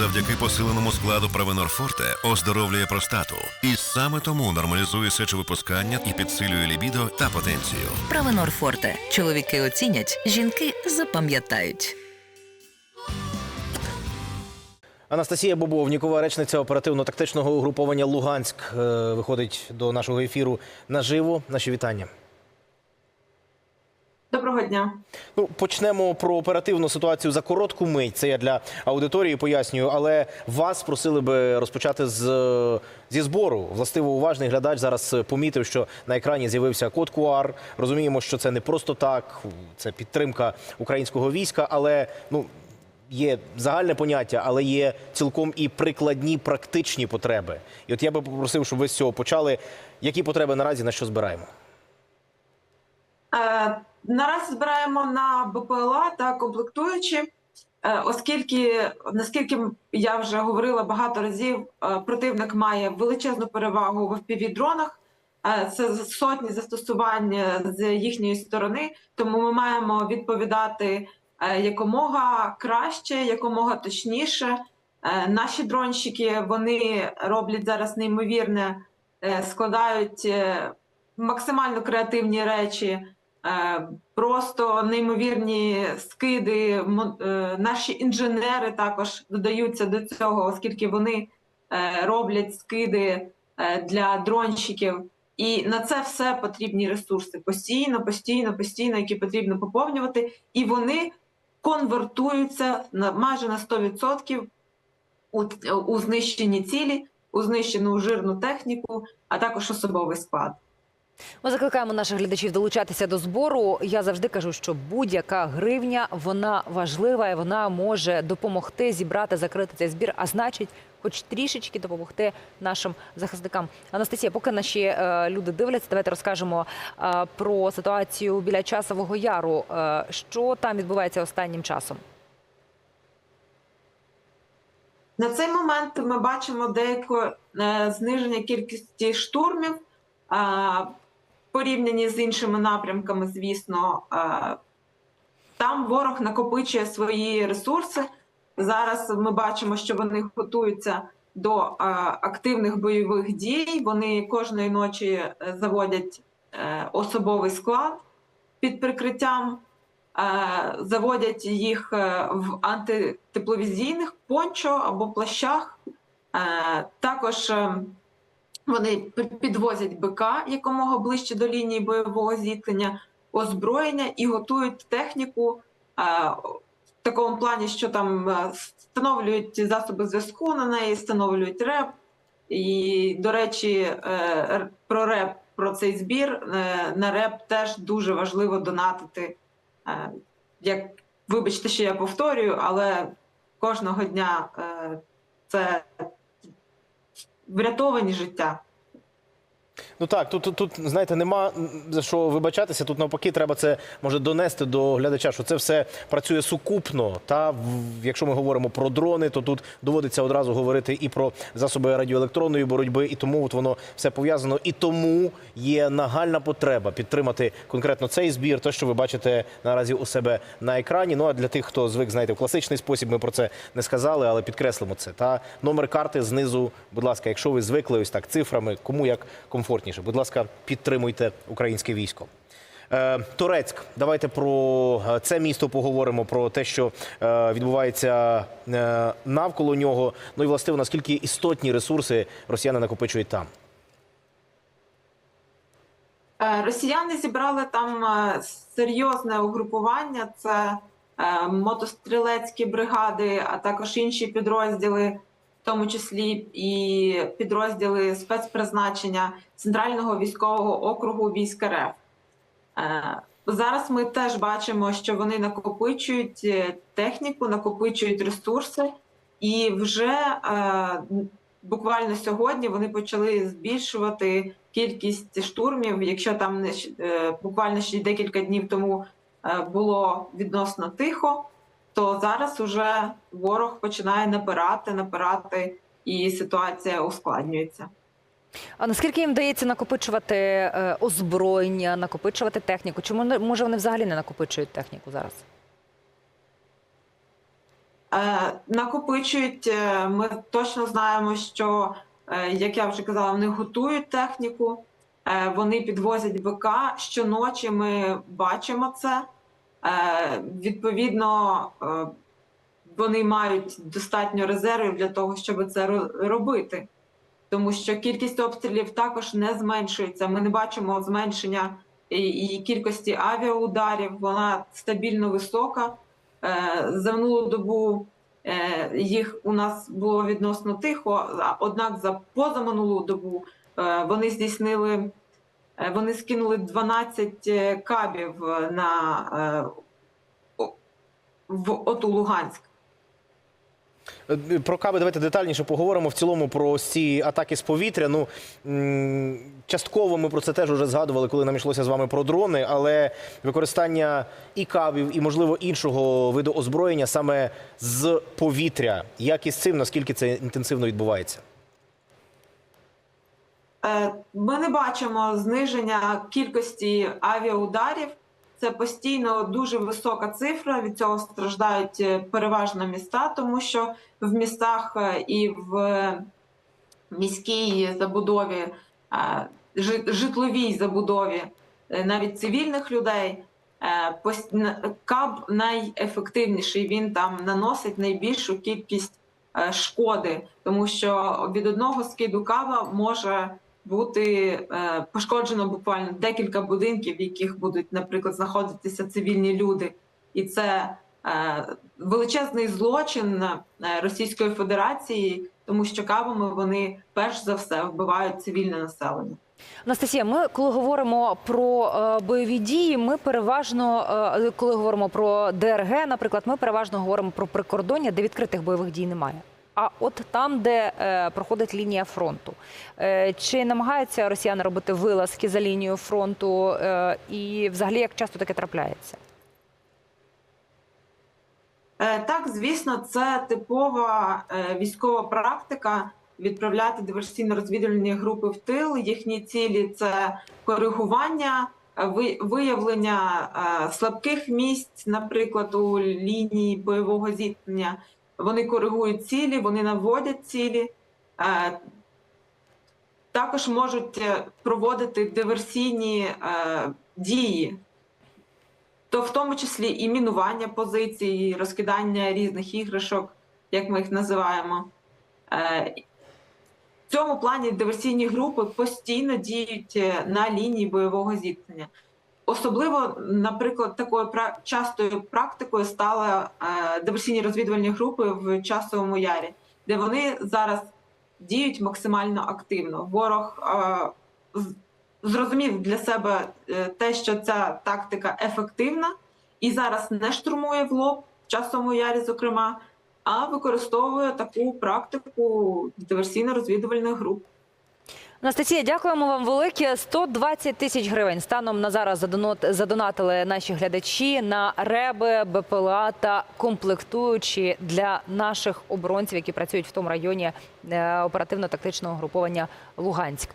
завдяки посиленому складу Правенор Форте оздоровлює простату. І саме тому нормалізує сечовипускання і підсилює лібідо та потенцію. Правенор Форте. Чоловіки оцінять, жінки запам'ятають. Анастасія Бобов, Нікова речниця оперативно-тактичного угруповання Луганськ, е, виходить до нашого ефіру наживо. Наші вітання. Доброго дня. Ну, почнемо про оперативну ситуацію за коротку мить. Це я для аудиторії пояснюю, але вас просили би розпочати з, зі збору. Властиво уважний глядач зараз помітив, що на екрані з'явився код QR. Розуміємо, що це не просто так, це підтримка українського війська, але ну. Є загальне поняття, але є цілком і прикладні практичні потреби. І от я би попросив, щоб ви з цього почали. Які потреби наразі на що збираємо? Наразі збираємо на БПЛА та комплектуючі, е, оскільки, наскільки я вже говорила багато разів, е, противник має величезну перевагу в FPV-дронах. Е, це сотні застосувань з їхньої сторони, тому ми маємо відповідати якомога краще, якомога точніше. Наші дронщики вони роблять зараз неймовірне, складають максимально креативні речі, просто неймовірні скиди. Е, Наші інженери також додаються до цього, оскільки вони е, роблять скиди е, для дронщиків. І на це все потрібні ресурси постійно, постійно, постійно, які потрібно поповнювати, і вони конвертуються на майже на 100% у, у знищені цілі, у знищену жирну техніку, а також особовий склад. Ми закликаємо наших глядачів долучатися до збору. Я завжди кажу, що будь-яка гривня вона важлива і вона може допомогти зібрати, закрити цей збір, а значить, хоч трішечки допомогти нашим захисникам. Анастасія, поки наші е, люди дивляться, давайте розкажемо е, про ситуацію біля часового яру. Е, що там відбувається останнім часом? На цей момент ми бачимо деяке зниження кількості штурмів порівняні з іншими напрямками, звісно. Там ворог накопичує свої ресурси. Зараз ми бачимо, що вони готуються до активних бойових дій. Вони кожної ночі е, заводять е, особовий склад під прикриттям е, заводять їх в антитепловізійних пончо або плащах. Також вони підвозять БК якомога ближче до лінії бойового зіткнення, озброєння і готують техніку е, в такому плані, що там е, встановлюють засоби зв'язку на неї, встановлюють реп. І, до речі, е, про реп, про цей збір на реп теж дуже важливо донатити. Як вибачте, що я повторюю, але кожного дня це врятовані життя. Ну так, тут, тут, знаєте, нема за що вибачатися. Тут навпаки, треба це може донести до глядача, що це все працює сукупно. Та в- якщо ми говоримо про дрони, то тут доводиться одразу говорити і про засоби радіоелектронної боротьби, і тому от воно все пов'язано. І тому є нагальна потреба підтримати конкретно цей збір, те, що ви бачите наразі у себе на екрані. Ну а для тих, хто звик знаєте, в класичний спосіб, ми про це не сказали, але підкреслимо це. Та номер карти знизу, будь ласка, якщо ви звикли ось так цифрами, кому як комфортніше. Будь ласка, підтримуйте українське військо. Е, Торецьк, давайте про е, це місто поговоримо, про те, що е, відбувається навколо нього. Ну і властиво, наскільки істотні ресурси росіяни накопичують там. Росіяни зібрали там серйозне угрупування. Це мотострілецькі бригади, а також інші підрозділи, в тому числі і підрозділи спецпризначення Центрального військового округу військ РФ. Е, Зараз ми теж бачимо, що вони накопичують е, техніку, накопичують ресурси, і вже е, буквально сьогодні вони почали збільшувати кількість штурмів. Якщо там буквально ще декілька днів тому було відносно тихо, то зараз уже ворог починає напирати, напирати, і ситуація ускладнюється. А наскільки їм вдається накопичувати е, озброєння, накопичувати техніку? Чи може вони взагалі не накопичують техніку зараз? Е, накопичують. е, Ми точно знаємо, що, як я вже казала, вони готують техніку, вони підвозять БК. Щоночі ми бачимо це. Е, Відповідно, е, вони мають достатньо резервів для того, щоб це робити. Тому що кількість обстрілів також не зменшується. Ми не бачимо зменшення і, кількості авіаударів. Вона стабільно висока. Е, За минулу добу їх у нас було відносно тихо, однак за позаминулу добу вони здійснили, вони скинули 12 е, кабів е, на е, в ОТУ Луганськ. Е, Про каби давайте детальніше поговоримо. В цілому про ці атаки з повітря. Ну частково ми про це теж вже згадували, коли нам йшлося з вами про дрони, але використання і кабів, і можливо іншого виду озброєння саме з повітря. Як із цим, наскільки це інтенсивно відбувається? Е, Ми не бачимо зниження кількості авіаударів. Це постійно дуже висока цифра. Від цього страждають е, переважно міста, тому що в містах е, і в міській забудові, житловій забудові навіть цивільних людей. Каб найефективніший. Він там наносить найбільшу кількість шкоди, тому що від одного скиду каба може бути е, пошкоджено буквально декілька будинків, в яких будуть, наприклад, знаходитися цивільні люди, і це е, величезний злочин е, Російської Федерації, тому що кабами вони перш за все вбивають цивільне населення. Анастасія, ми коли говоримо про бойові дії, ми переважно, коли говоримо про ДРГ, наприклад, ми переважно говоримо про прикордоння, де відкритих бойових дій немає. А от там, де е, проходить лінія фронту, е, чи намагаються росіяни робити вилазки за лінією фронту, е, і взагалі як часто таке трапляється? Е, Так, звісно, це типова е, військова практика відправляти диверсійно-розвідувальні групи в тил. Їхні цілі це коригування, ви- виявлення е, слабких місць, наприклад, у лінії бойового зіткнення. Вони коригують цілі, вони наводять цілі. Е, Також можуть е, проводити диверсійні е, дії то в тому числі і мінування позицій, розкидання різних іграшок, як ми їх називаємо. В цьому плані диверсійні групи постійно діють на лінії бойового зіткнення. Особливо, наприклад, такою частою практикою стали е, диверсійні розвідувальні групи в часовому ярі, де вони зараз діють максимально активно. Ворог е, зрозумів для себе е, те, що ця тактика ефективна, і зараз не штурмує в лоб в часовому ярі, зокрема, а використовує таку практику диверсійно-розвідувальних груп. Анастасія, дякуємо вам велике. 120 тисяч гривень станом на зараз задонат- задонатили наші глядачі на реби, БПЛА та комплектуючі для наших оборонців, які працюють в тому районі е, оперативно-тактичного груповання Луганськ.